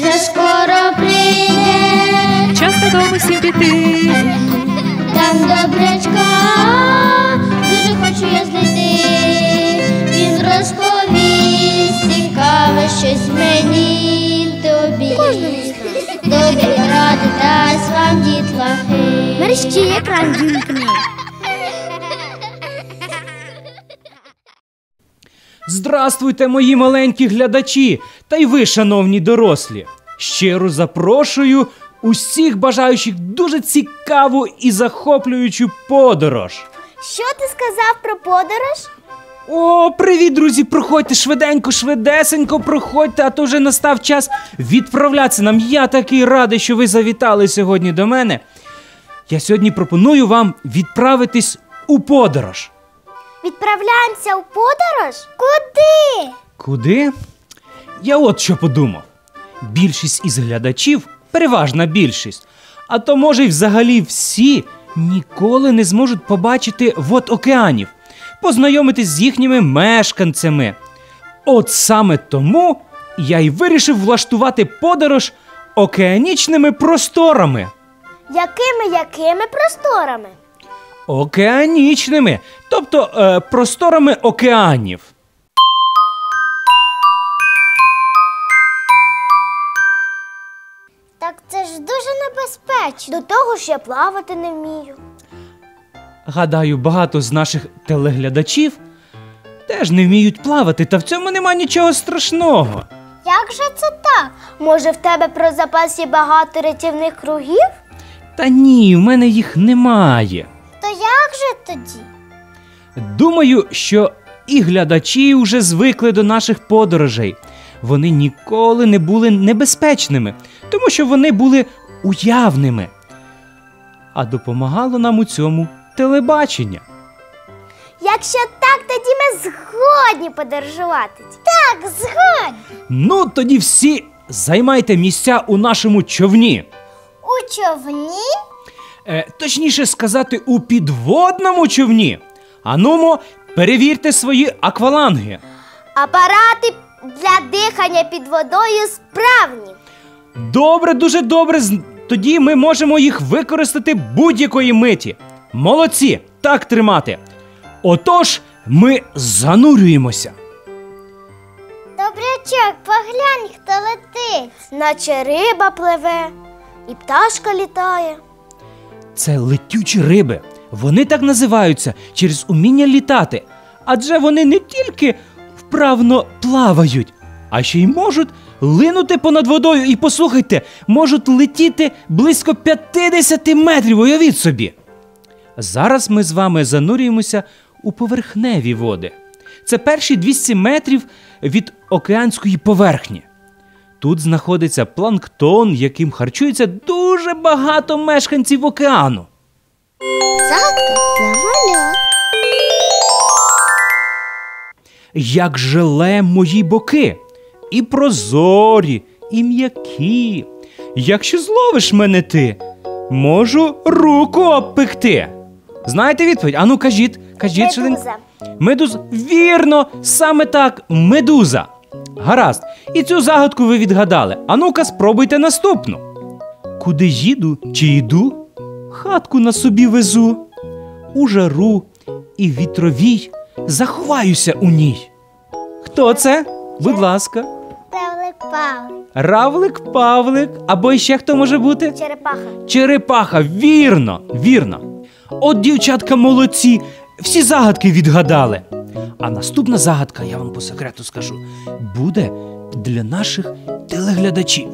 вже скоро прийде, Час додому всім піти. там добрячка, дуже хочу я знайти. Він розповість цікаве щось мені тобі. Добрі ради дасть вам дітлахи. Мерщі екран вімкни. Здравствуйте, мої маленькі глядачі, та й ви, шановні дорослі. Щиро запрошую усіх бажаючих дуже цікаву і захоплюючу подорож. Що ти сказав про подорож? О, привіт, друзі! Проходьте швиденько, швидесенько, проходьте, а то вже настав час відправлятися нам. Я такий радий, що ви завітали сьогодні до мене. Я сьогодні пропоную вам відправитись у подорож. Відправляємося у подорож? Куди? Куди? Я от що подумав. Більшість із глядачів, переважна більшість, а то може й взагалі всі ніколи не зможуть побачити вод океанів, познайомитись з їхніми мешканцями. От саме тому я й вирішив влаштувати подорож океанічними просторами. Якими якими просторами? Океанічними, тобто е, просторами океанів. Небезпечно. До того ж я плавати не вмію. Гадаю, багато з наших телеглядачів теж не вміють плавати, та в цьому нема нічого страшного. Як же це так? Може, в тебе про запас є багато рятівних кругів? Та ні, в мене їх немає. То як же тоді? Думаю, що і глядачі вже звикли до наших подорожей. Вони ніколи не були небезпечними, тому що вони були уявними. А допомагало нам у цьому телебачення. Якщо так, тоді ми згодні подорожувати. Так, згодні. Ну, тоді всі займайте місця у нашому човні. У човні? Е, точніше сказати, у підводному човні. Анумо, перевірте свої акваланги. Апарати для дихання під водою справні. Добре, дуже добре. з- Тоді ми можемо їх використати будь-якої миті. Молодці, так тримати. Отож, ми занурюємося. Добрячок, поглянь, хто летить. Наче риба пливе, і пташка літає. Це летючі риби. Вони так називаються через уміння літати. Адже вони не тільки вправно плавають, а ще й можуть линути понад водою. І послухайте, можуть летіти близько 50 метрів. Уявіть собі. Зараз ми з вами занурюємося у поверхневі води. Це перші 200 метрів від океанської поверхні. Тут знаходиться планктон, яким харчується дуже багато мешканців океану. Як желе мої боки, і прозорі, і м'які. Якщо зловиш мене ти, можу руку обпекти. Знаєте відповідь? Ану, кажіть, кажіть швиденько. Медуза. Медуз. Вірно, саме так, медуза. Гаразд. І цю загадку ви відгадали. А ну-ка, спробуйте наступну. Куди їду чи йду? Хатку на собі везу. У жару і вітровій заховаюся у ній. Хто це? Будь ласка. Павлик. Равлик, Павлик, або ще хто може бути? Черепаха. Черепаха, вірно, вірно. От дівчатка молодці, всі загадки відгадали. А наступна загадка, я вам по секрету скажу, буде для наших телеглядачів.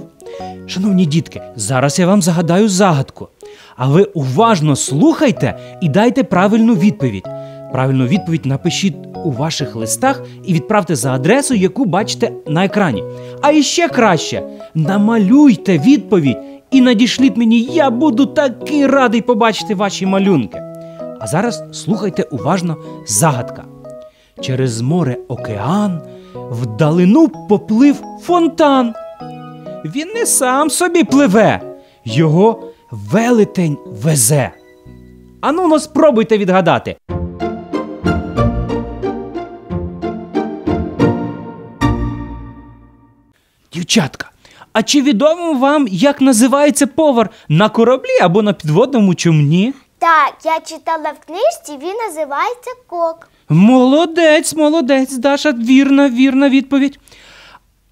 Шановні дітки, зараз я вам загадаю загадку. А ви уважно слухайте і дайте правильну відповідь. Правильну відповідь напишіть у ваших листах і відправте за адресою, яку бачите на екрані. А іще краще намалюйте відповідь і надішліть мені. Я буду такий радий побачити ваші малюнки. А зараз слухайте уважно загадка. Через море океан вдалину поплив фонтан. Він не сам собі пливе, його велетень везе. Ану, ну спробуйте відгадати. Дівчатка, А чи відомо вам, як називається повар на кораблі або на підводному човні? Так, я читала в книжці, він називається кок. Молодець, молодець, Даша, вірна, вірна відповідь.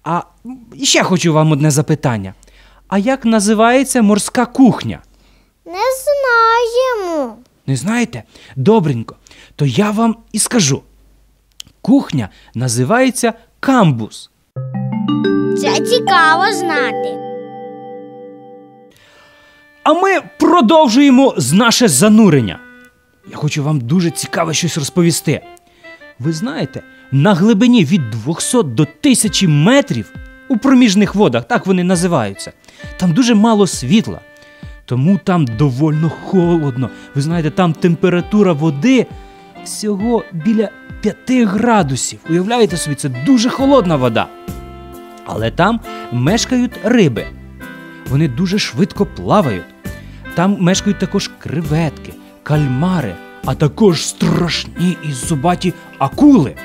А ще хочу вам одне запитання. А як називається морська кухня? Не знаємо. Не знаєте? Добренько. То я вам і скажу. Кухня називається камбус. Це цікаво знати. А ми продовжуємо з наше занурення. Я хочу вам дуже цікаве щось розповісти. Ви знаєте, на глибині від 200 до 1000 метрів у проміжних водах, так вони називаються, там дуже мало світла. Тому там довольно холодно. Ви знаєте, там температура води всього біля 5 градусів. Уявляєте собі, це дуже холодна вода. Але там мешкають риби. Вони дуже швидко плавають. Там мешкають також креветки, кальмари, а також страшні і зубаті акули.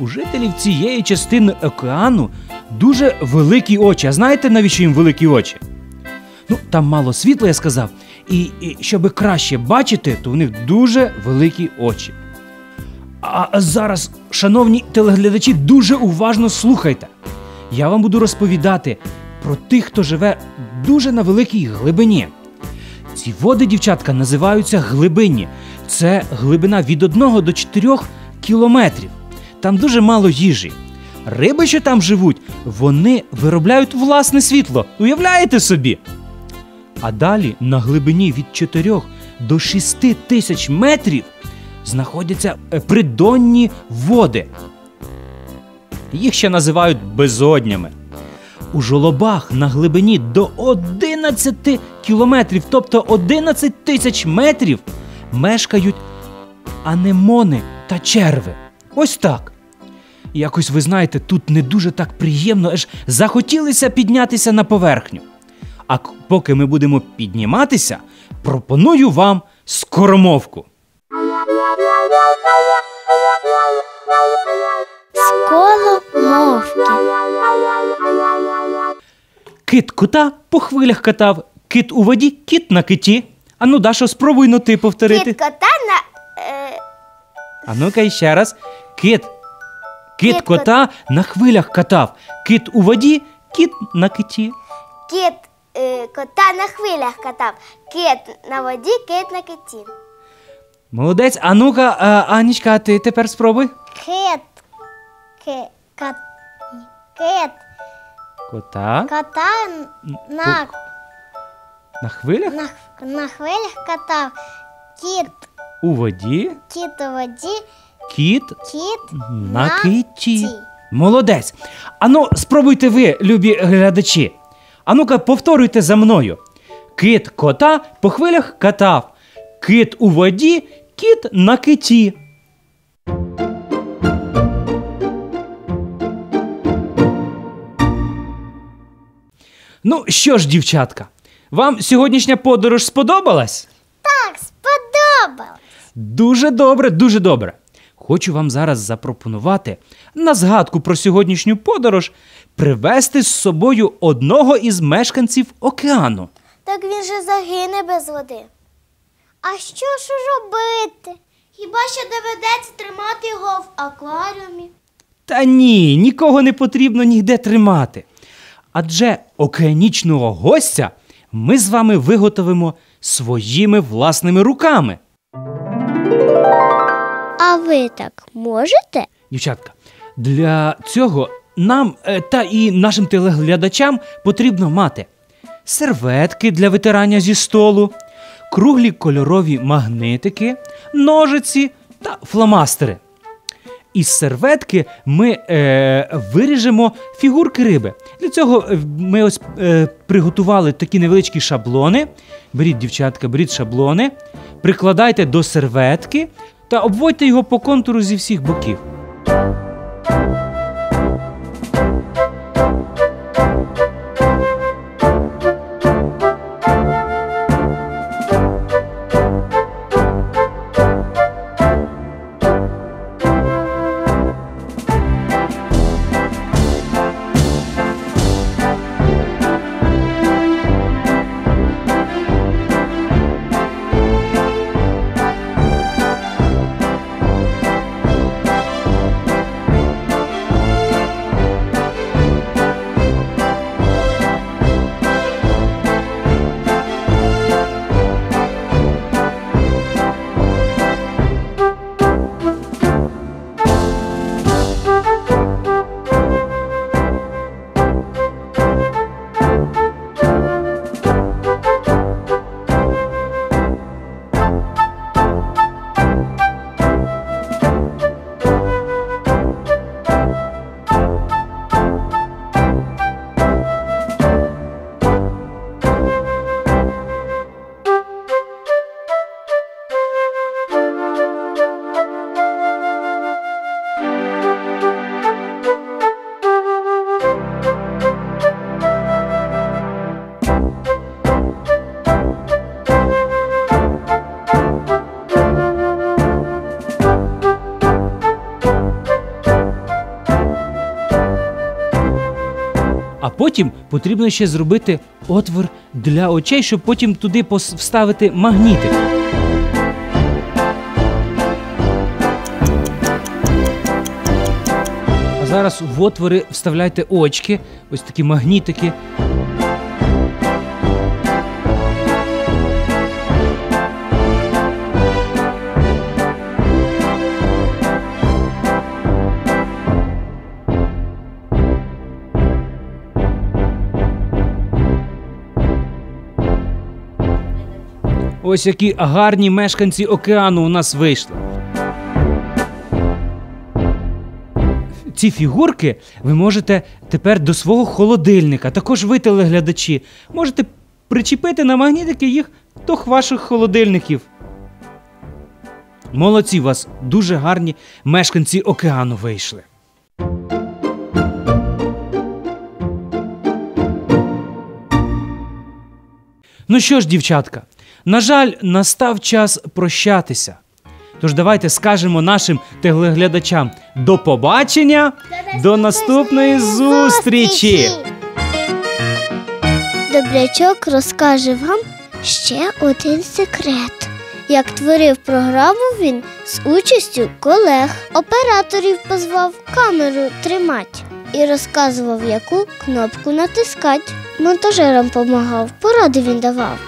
У жителів цієї частини океану дуже великі очі. А знаєте, навіщо їм великі очі? Ну, там мало світла, я сказав, і, і щоб краще бачити, то в них дуже великі очі. А зараз, шановні телеглядачі, дуже уважно слухайте. Я вам буду розповідати про тих, хто живе дуже на великій глибині. Ці води, дівчатка, називаються глибинні. Це глибина від 1 до 4 кілометрів. Там дуже мало їжі. Риби, що там живуть, вони виробляють власне світло. Уявляєте собі? А далі на глибині від 4 до 6 тисяч метрів знаходяться е, придонні води. Їх ще називають безоднями. У жолобах на глибині до 11 кілометрів, тобто 11 тисяч метрів, мешкають анемони та черви. Ось так. Якось ви знаєте, тут не дуже так приємно, аж захотілося піднятися на поверхню. А поки ми будемо підніматися, пропоную вам скоромовку. Сколо мовки. Кит кота по хвилях катав, кит у воді, кіт на киті. Ану, Дашо, спробуй ну ти повторити. Кіт кота на. Е, А ну-ка ще раз. Кит. Кит Кит кота на хвилях катав. Кит у воді, кіт на киті. кіт е, кота на хвилях катав. Кит на воді, кит на киті. Молодець. А ну-ка, Анічка, а ти тепер спробуй. Кит. Ки, кат, кит. Кота Кота на, на хвилях на, на хвилях катав. Кіт. у воді, Кіт у воді, кіт кіт на киті. ті. Молодець. Ану, спробуйте ви, любі глядачі. Ану-ка, повторюйте за мною. Кит кота по хвилях катав. Кит у воді, кіт на киті. Ну що ж, дівчатка, вам сьогоднішня подорож сподобалась? Так, сподобалось. Дуже добре, дуже добре. Хочу вам зараз запропонувати на згадку про сьогоднішню подорож привезти з собою одного із мешканців океану. Так він же загине без води. А що ж робити? Хіба що доведеться тримати його в акваріумі? Та ні, нікого не потрібно ніде тримати. Адже океанічного гостя ми з вами виготовимо своїми власними руками. А ви так можете? Дівчатка, для цього нам е, та і нашим телеглядачам потрібно мати серветки для витирання зі столу, круглі кольорові магнитики, ножиці та фломастери. Із серветки ми е, виріжемо фігурки риби. Для цього е, ми ось е, приготували такі невеличкі шаблони. Беріть, дівчатка, беріть шаблони, прикладайте до серветки та обводьте його по контуру зі всіх боків. Потрібно ще зробити отвор для очей, щоб потім туди вставити магнітик. А зараз в отвори вставляйте очки, ось такі магнітики. Ось які гарні мешканці океану у нас вийшли. Ці фігурки ви можете тепер до свого холодильника, також ви, телеглядачі, можете причепити на магнітики їх до ваших холодильників. Молодці у вас дуже гарні мешканці океану вийшли. Ну що ж, дівчатка, на жаль, настав час прощатися. Тож давайте скажемо нашим телеглядачам до побачення, до наступної зустрічі. Добрячок розкаже вам ще один секрет. Як творив програму він з участю колег, операторів позвав камеру тримати і розказував, яку кнопку натискати. Монтажерам помагав, поради він давав.